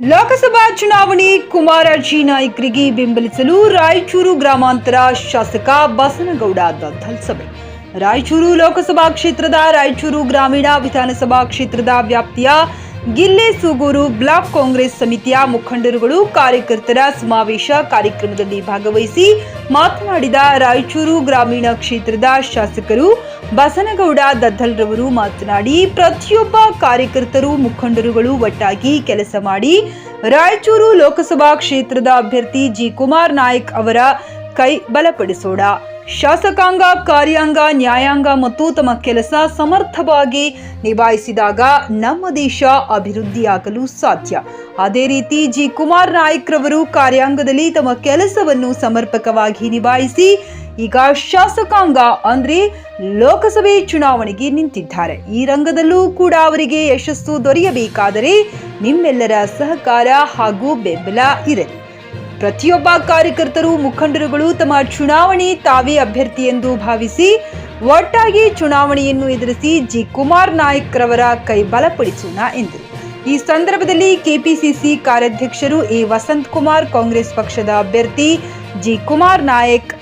ಲೋಕಸಭಾ ಚುನಾವಣೆ ಕುಮಾರಜಿ ನಾಯಕರಿಗೆ ಬೆಂಬಲಿಸಲು ರಾಯಚೂರು ಗ್ರಾಮಾಂತರ ಶಾಸಕ ಬಸನಗೌಡ ದದ್ದಲ್ ಸಭೆ ರಾಯಚೂರು ಲೋಕಸಭಾ ಕ್ಷೇತ್ರದ ರಾಯಚೂರು ಗ್ರಾಮೀಣ ವಿಧಾನಸಭಾ ಕ್ಷೇತ್ರದ ವ್ಯಾಪ್ತಿಯ ಗಿಲ್ಲೆ ಸೂಗೂರು ಬ್ಲಾಕ್ ಕಾಂಗ್ರೆಸ್ ಸಮಿತಿಯ ಮುಖಂಡರುಗಳು ಕಾರ್ಯಕರ್ತರ ಸಮಾವೇಶ ಕಾರ್ಯಕ್ರಮದಲ್ಲಿ ಭಾಗವಹಿಸಿ ಮಾತನಾಡಿದ ರಾಯಚೂರು ಗ್ರಾಮೀಣ ಕ್ಷೇತ್ರದ ಶಾಸಕರು ಬಸನಗೌಡ ದದ್ದಲ್ರವರು ಮಾತನಾಡಿ, ಪ್ರತಿಯೊಬ್ಬ ಕಾರ್ಯಕರ್ತರು ಮುಖಂಡರುಗಳು ಒಟ್ಟಾಗಿ ಕೆಲಸ ಮಾಡಿ, ರಾಯಚೂರು ಲೋಕಸಭಾ ಕ್ಷೇತ್ರದ ಅಭ್ಯರ್ಥಿ ಜಿ ಕುಮಾರ್ ನಾಯಕ್ ಅವರ ಕೈ ಬಲಪಡಿಸೋಣ. ಶಾಸಕಾಂಗ, ಕಾರ್ಯಾಂಗ, ನ್ಯಾಯಾಂಗ ಮತ್ತು ತಮ್ಮ ಕೆಲಸ ಸಮರ್ಥವಾಗಿ ನಿಭಾಯಿಸಿದಾಗ ನಮ್ಮ ದೇಶ ಅಭಿವೃದ್ಧಿಯಾಗಲು ಸಾಧ್ಯ. ಅದೇ ರೀತಿ ಜಿ. ಕುಮಾರ್ ನಾಯಕ್ ರವರು ಕಾರ್ಯಾಂಗದಲ್ಲಿ ತಮ್ಮ ಕೆಲಸವನ್ನು ಸಮರ್ಪಕವಾಗಿ ನಿಭಾಯಿಸಿ, ಈಗ ಶಾಸಕಾಂಗ ಅಂದ್ರೆ ಲೋಕಸಭೆ ಚುನಾವಣೆಗೆ ನಿಂತಿದ್ದಾರೆ. ಈ ರಂಗದಲ್ಲೂ ಕೂಡ ಅವರಿಗೆ ಯಶಸ್ಸು ದೊರೆಯಬೇಕಾದರೆ ನಿಮ್ಮೆಲ್ಲರ ಸಹಕಾರ ಹಾಗೂ ಬೆಂಬಲ ಇರಲಿ. ಪ್ರತಿಯೊಬ್ಬ ಕಾರ್ಯಕರ್ತರು, ಮುಖಂಡರುಗಳು ತಮ್ಮ ಚುನಾವಣೆ ತಾವೇ ಅಭ್ಯರ್ಥಿ ಎಂದು ಭಾವಿಸಿ ಒಟ್ಟಾಗಿ ಚುನಾವಣೆಯನ್ನು ಎದುರಿಸಿ ಜಿ ಕುಮಾರ್ ನಾಯಕ್ ರವರ ಕೈ ಬಲಪಡಿಸೋಣ ಎಂದರು. ಈ ಸಂದರ್ಭದಲ್ಲಿ ಕೆಪಿಸಿಸಿ ಕಾರ್ಯಾಧ್ಯಕ್ಷರು ಎ ವಸಂತ್ ಕುಮಾರ್, ಕಾಂಗ್ರೆಸ್ ಪಕ್ಷದ ಅಭ್ಯರ್ಥಿ G Kumar Nayak,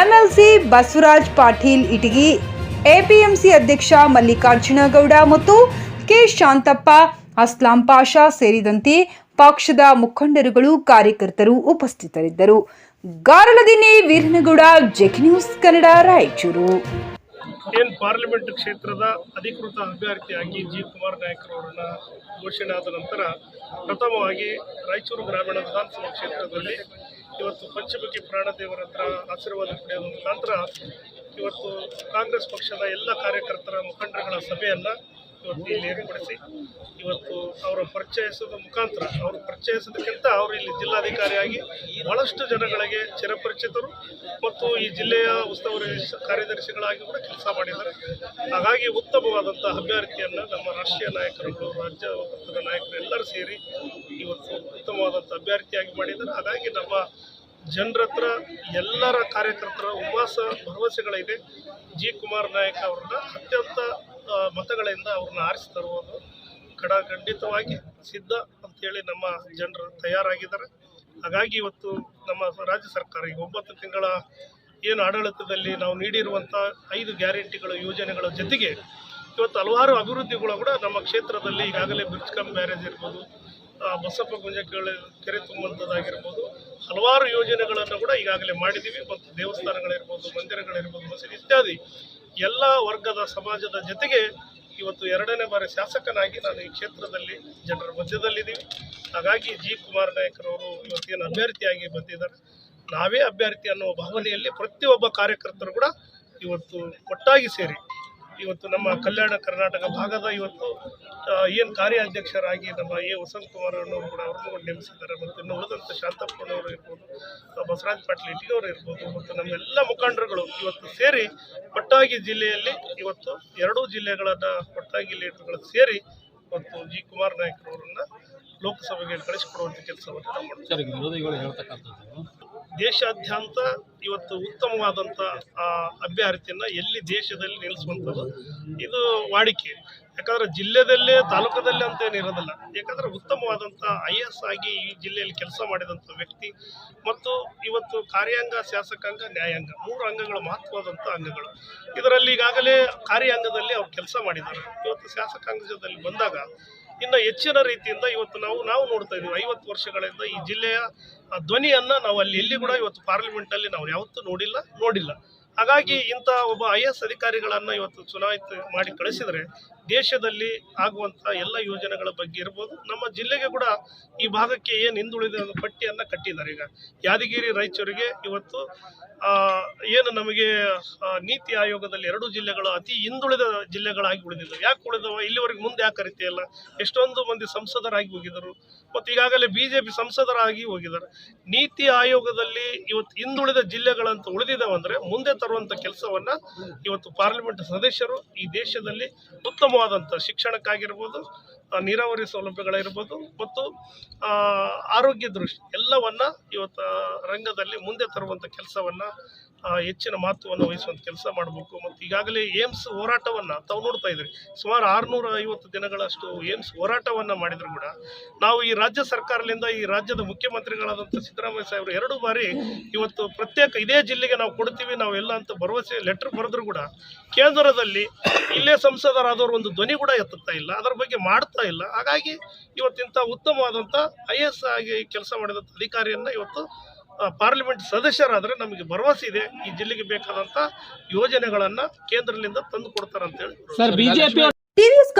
MLC Basavaraj Patil Itagi, APMC ಅಧ್ಯಕ್ಷ ಮಲ್ಲಿಕಾರ್ಜುನ ಗೌಡ ಮತ್ತು ಕೆ ಶಾಂತಪ್ಪ ಅಸ್ಲಾಂ ಪಾಷಾ ಸೇರಿದಂತೆ ಪಕ್ಷದ ಮುಖಂಡರುಗಳು ಕಾರ್ಯಕರ್ತರು ಉಪಸ್ಥಿತರಿದ್ದರು. ಗಾರಲದಿನಿ ವೀರನಗೌಡ, ಜೆಕ್ ನ್ಯೂಸ್ ಕನ್ನಡ, ರಾಯಚೂರು. ಏನ್ ಪಾರ್ಲಿಮೆಂಟ್ ಕ್ಷೇತ್ರದ ಅಧಿಕೃತ ಅಭ್ಯರ್ಥಿಯಾಗಿ ಜಿ ಕುಮಾರ್ ನಾಯಕರವರನ್ನ ಘೋಷಣೆ ಆದ ನಂತರ ಪ್ರಥಮವಾಗಿ ರಾಯಚೂರು ಗ್ರಾಮೀಣ ವಿಧಾನಸಭಾ ಕ್ಷೇತ್ರದಲ್ಲಿ ಇವತ್ತು ಪಂಚಮುಖಿ ಪ್ರಾಣದೇವರ ಹತ್ರ ಆಶೀರ್ವಾದ ಪಡೆಯುವ ಮುಖಾಂತರ ಇವತ್ತು ಕಾಂಗ್ರೆಸ್ ಪಕ್ಷದ ಎಲ್ಲ ಕಾರ್ಯಕರ್ತರ ಮುಖಂಡರುಗಳ ಸಭೆಯನ್ನು ಇವತ್ತು ಇಲ್ಲಿ ಏರ್ಪಡಿಸಿ ಇವತ್ತು ಅವರ ಪರಿಚಯಿಸೋದ ಮುಖಾಂತರ, ಅವರು ಪರಿಚಯಿಸೋದಕ್ಕಿಂತ ಅವರು ಇಲ್ಲಿ ಜಿಲ್ಲಾಧಿಕಾರಿಯಾಗಿ ಬಹಳಷ್ಟು ಜನಗಳಿಗೆ ಚಿರಪರಿಚಿತರು ಮತ್ತು ಈ ಜಿಲ್ಲೆಯ ಉಸ್ತುವಾರಿ ಕಾರ್ಯದರ್ಶಿಗಳಾಗಿ ಕೂಡ ಕೆಲಸ ಮಾಡಿದ್ದಾರೆ. ಹಾಗಾಗಿ ಉತ್ತಮವಾದಂಥ ಅಭ್ಯರ್ಥಿಯನ್ನು ನಮ್ಮ ರಾಷ್ಟ್ರೀಯ ನಾಯಕರುಗಳು ರಾಜ್ಯ ಪಕ್ಷದ ನಾಯಕರು ಎಲ್ಲರೂ ಸೇರಿ ಇವತ್ತು ಉತ್ತಮವಾದಂಥ ಅಭ್ಯರ್ಥಿಯಾಗಿ ಮಾಡಿದ್ದಾರೆ. ಹಾಗಾಗಿ ನಮ್ಮ ಜನರ ಹತ್ರ ಎಲ್ಲರ ಕಾರ್ಯಕರ್ತರ ಉಪವಾಸ ಭರವಸೆಗಳಿದೆ. ಜಿ ಕುಮಾರ್ ನಾಯಕ್ ಅವ್ರನ್ನ ಅತ್ಯಂತ ಮತಗಳಿಂದ ಅವ್ರನ್ನ ಆರಿಸಿ ತರುವುದು ಖಡಖಂಡಿತವಾಗಿ ಸಿದ್ಧ ಅಂತೇಳಿ ನಮ್ಮ ಜನರು ತಯಾರಾಗಿದ್ದಾರೆ. ಹಾಗಾಗಿ ಇವತ್ತು ನಮ್ಮ ರಾಜ್ಯ ಸರ್ಕಾರ ಈಗ ಒಂಬತ್ತು ತಿಂಗಳ ಏನು ಆಡಳಿತದಲ್ಲಿ ನಾವು ನೀಡಿರುವಂಥ ಐದು ಗ್ಯಾರಂಟಿಗಳು, ಯೋಜನೆಗಳ ಜೊತೆಗೆ ಇವತ್ತು ಹಲವಾರು ಅಭಿವೃದ್ಧಿಗಳು ಕೂಡ ನಮ್ಮ ಕ್ಷೇತ್ರದಲ್ಲಿ ಈಗಾಗಲೇ ಬ್ರಿಡ್ಜ್ ಕಮ್ ಬ್ಯಾರೇಜ್ ಇರ್ಬೋದು ಬಸಪ್ಪ ಗುಂಜಕೆರೆ ಕೆರೆ ತುಂಬುವಂಥದ್ದಾಗಿರ್ಬೋದು ಹಲವಾರು ಯೋಜನೆಗಳನ್ನು ಕೂಡ ಈಗಾಗಲೇ ಮಾಡಿದ್ದೀವಿ. ಮತ್ತು ದೇವಸ್ಥಾನಗಳಿರ್ಬೋದು, ಮಂದಿರಗಳಿರ್ಬೋದು, ಮಸೀದಿ ಇತ್ಯಾದಿ ಎಲ್ಲ ವರ್ಗದ ಸಮಾಜದ ಜೊತೆಗೆ ಇವತ್ತು ಎರಡನೇ ಬಾರಿ ಶಾಸಕನಾಗಿ ನಾನು ಈ ಕ್ಷೇತ್ರದಲ್ಲಿ ಜನರ ಮಧ್ಯದಲ್ಲಿದ್ದೀವಿ ಹಾಗಾಗಿ ಜಿ ಕುಮಾರ್ ನಾಯಕರವರು ಇವತ್ತೇನು ಅಭ್ಯರ್ಥಿಯಾಗಿ ಬಂದಿದ್ದಾರೆ. ನಾವೇ ಅಭ್ಯರ್ಥಿ ಅನ್ನುವ ಭಾವನೆಯಲ್ಲಿ ಪ್ರತಿಯೊಬ್ಬ ಕಾರ್ಯಕರ್ತರು ಕೂಡ ಇವತ್ತು ಒಟ್ಟಾಗಿ ಸೇರಿ ಇವತ್ತು ನಮ್ಮ ಕಲ್ಯಾಣ ಕರ್ನಾಟಕ ಭಾಗದ ಇವತ್ತು ಏನು ಕಾರ್ಯಾಧ್ಯಕ್ಷರಾಗಿ ನಮ್ಮ ಎ. ವಸಂತ್ ಕುಮಾರ್ ಅನ್ನೋರು ಕೂಡ ಅವ್ರನ್ನೂ ನೇಮಿಸಿದ್ದಾರೆ. ಮತ್ತು ಇನ್ನು ಉಳಿದಂಥ ಶಾಂತಪ್ಪನವರು ಇರ್ಬೋದು ಬಸವರಾಜ್ ಪಾಟೀಲ್ ಇಟ್ಟಿಗೆಯವರು ಇರ್ಬೋದು, ಮತ್ತು ನಮ್ಮೆಲ್ಲ ಮುಖಂಡರುಗಳು ಇವತ್ತು ಸೇರಿ ಒಟ್ಟಾಗಿ ಜಿಲ್ಲೆಯಲ್ಲಿ ಇವತ್ತು ಎರಡೂ ಜಿಲ್ಲೆಗಳನ್ನು ಒಟ್ಟಾಗಿ ಲೀಡರ್ಗಳು ಸೇರಿ ಮತ್ತು ಜಿ. ಕುಮಾರ್ ನಾಯಕರವರನ್ನ ಲೋಕಸಭೆಗೆ ಕಳಿಸಿಕೊಡುವಂಥ ಕೆಲಸವನ್ನು ನಾವು ಮಾಡ್ತೀವಿ. ದೇಶಾದ್ಯಂತ ಇವತ್ತು ಉತ್ತಮವಾದಂಥ ಅಭ್ಯರ್ಥಿಯನ್ನ ಎಲ್ಲಿ ದೇಶದಲ್ಲಿ ನಿಲ್ಲಿಸುವಂಥದ್ದು ಇದು ವಾಡಿಕೆ. ಯಾಕಂದ್ರೆ ಜಿಲ್ಲೆದಲ್ಲೇ ತಾಲೂಕದಲ್ಲೇ ಅಂತ ಇರೋದಿಲ್ಲ. ಯಾಕಂದ್ರೆ ಉತ್ತಮವಾದಂಥ ಐ ಎಸ್ ಆಗಿ ಈ ಜಿಲ್ಲೆಯಲ್ಲಿ ಕೆಲಸ ಮಾಡಿದಂಥ ವ್ಯಕ್ತಿ ಮತ್ತು ಇವತ್ತು ಕಾರ್ಯಾಂಗ, ಶಾಸಕಾಂಗ, ನ್ಯಾಯಾಂಗ ಮೂರು ಅಂಗಗಳ ಮಹತ್ವವಾದಂಥ ಅಂಗಗಳು. ಇದರಲ್ಲಿ ಈಗಾಗಲೇ ಕಾರ್ಯಾಂಗದಲ್ಲಿ ಅವ್ರು ಕೆಲಸ ಮಾಡಿದ್ದಾರೆ. ಇವತ್ತು ಶಾಸಕಾಂಗದಲ್ಲಿ ಬಂದಾಗ ಇನ್ನು ಹೆಚ್ಚಿನ ರೀತಿಯಿಂದ ಇವತ್ತು ನಾವು ನಾವು ನೋಡ್ತಾ ಇದ್ದೀವಿ ಐವತ್ತು ವರ್ಷಗಳಿಂದ ಈ ಜಿಲ್ಲೆಯ ಧ್ವನಿಯನ್ನ ನಾವು ಅಲ್ಲಿ ಎಲ್ಲಿ ಕೂಡ ಇವತ್ತು ಪಾರ್ಲಿಮೆಂಟ್ ಅಲ್ಲಿ ನಾವು ಯಾವತ್ತೂ ನೋಡಿಲ್ಲ ನೋಡಿಲ್ಲ. ಹಾಗಾಗಿ ಇಂಥ ಒಬ್ಬ ಐ ಎಸ್ ಅಧಿಕಾರಿಗಳನ್ನು ಇವತ್ತು ಚುನಾಯಿತ ಮಾಡಿ ಕಳಿಸಿದರೆ ದೇಶದಲ್ಲಿ ಆಗುವಂಥ ಎಲ್ಲ ಯೋಜನೆಗಳ ಬಗ್ಗೆ ಇರ್ಬೋದು. ನಮ್ಮ ಜಿಲ್ಲೆಗೆ ಕೂಡ ಈ ಭಾಗಕ್ಕೆ ಏನು ಹಿಂದುಳಿದ ಪಟ್ಟಿಯನ್ನು ಕಟ್ಟಿದ್ದಾರೆ ಈಗ. ಯಾದಗಿರಿ ರಾಯಚೂರಿಗೆ ಇವತ್ತು ಏನು ನಮಗೆ ನೀತಿ ಆಯೋಗದಲ್ಲಿ ಎರಡು ಜಿಲ್ಲೆಗಳು ಅತಿ ಹಿಂದುಳಿದ ಜಿಲ್ಲೆಗಳಾಗಿ ಉಳಿದಿದ್ದವು. ಯಾಕೆ ಉಳಿದವ? ಇಲ್ಲಿವರೆಗೆ ಮುಂದೆ ಯಾಕೆ ಕರಿತೀಯಲ್ಲ ಎಷ್ಟೊಂದು ಮಂದಿ ಸಂಸದರಾಗಿ ಹೋಗಿದರು ಮತ್ತು ಈಗಾಗಲೇ ಬಿ ಜೆ ಪಿ ಸಂಸದರಾಗಿ ಹೋಗಿದ್ದಾರೆ. ನೀತಿ ಆಯೋಗದಲ್ಲಿ ಇವತ್ತು ಹಿಂದುಳಿದ ಜಿಲ್ಲೆಗಳಂತ ಉಳಿದಿದ್ದಾವಂದ್ರೆ ಮುಂದೆ ತರುವಂಥ ಕೆಲಸವನ್ನ ಇವತ್ತು ಪಾರ್ಲಿಮೆಂಟ್ ಸದಸ್ಯರು ಈ ದೇಶದಲ್ಲಿ ಉತ್ತಮವಾದಂಥ ಶಿಕ್ಷಣಕ್ಕಾಗಿರ್ಬೋದು ನೀರಾವರಿ ಸೌಲಭ್ಯಗಳಿರ್ಬೋದು ಮತ್ತು ಆರೋಗ್ಯ ದೃಷ್ಟಿ ಎಲ್ಲವನ್ನ ಇವತ್ತು ರಂಗದಲ್ಲಿ ಮುಂದೆ ತರುವಂಥ ಕೆಲಸವನ್ನ ಹೆಚ್ಚಿನ ಮಹತ್ವವನ್ನು ವಹಿಸುವಂಥ ಕೆಲಸ ಮಾಡಬೇಕು. ಮತ್ತು ಈಗಾಗಲೇ ಏಮ್ಸ್ ಹೋರಾಟವನ್ನು ತಾವು ನೋಡ್ತಾ ಇದ್ರಿ ಸುಮಾರು ಆರುನೂರ ಐವತ್ತು ದಿನಗಳಷ್ಟು ಏಮ್ಸ್ ಹೋರಾಟವನ್ನು ಮಾಡಿದ್ರು ಕೂಡ, ನಾವು ಈ ರಾಜ್ಯ ಸರ್ಕಾರದಿಂದ ಈ ರಾಜ್ಯದ ಮುಖ್ಯಮಂತ್ರಿಗಳಾದಂಥ ಸಿದ್ದರಾಮಯ್ಯ ಸಾಹೇಬರು ಎರಡು ಬಾರಿ ಇವತ್ತು ಪ್ರತ್ಯೇಕ ಇದೇ ಜಿಲ್ಲೆಗೆ ನಾವು ಕೊಡ್ತೀವಿ, ನಾವು ಎಲ್ಲ ಅಂತ ಭರವಸೆ, ಲೆಟರ್ ಬರೆದ್ರು ಕೂಡ ಕೇಂದ್ರದಲ್ಲಿ ಇಲ್ಲೇ ಸಂಸದರಾದವರು ಒಂದು ಧ್ವನಿ ಕೂಡ ಎತ್ತುತ್ತಾ ಇಲ್ಲ. ಅದರ ಬಗ್ಗೆ ಮಾಡ್ತಾ ಇಲ್ಲ. ಹಾಗಾಗಿ ಇವತ್ತಿಂಥ ಉತ್ತಮವಾದಂಥ ಐ ಎಸ್ ಆಗಿ ಕೆಲಸ ಮಾಡಿದಂಥ ಅಧಿಕಾರಿಯನ್ನು ಇವತ್ತು ಪಾರ್ಲಿಮೆಂಟ್ ಸದಸ್ಯರಾದರೆ ನಮಗೆ ಭರವಸೆ ಇದೆ ಈ ಜಿಲ್ಲೆಗೆ ಬೇಕಾದಂಥ ಯೋಜನೆಗಳನ್ನು ಕೇಂದ್ರದಿಂದ ತಂದು ಕೊಡ್ತಾರಂತೇಳಿ. Sir BJP TVS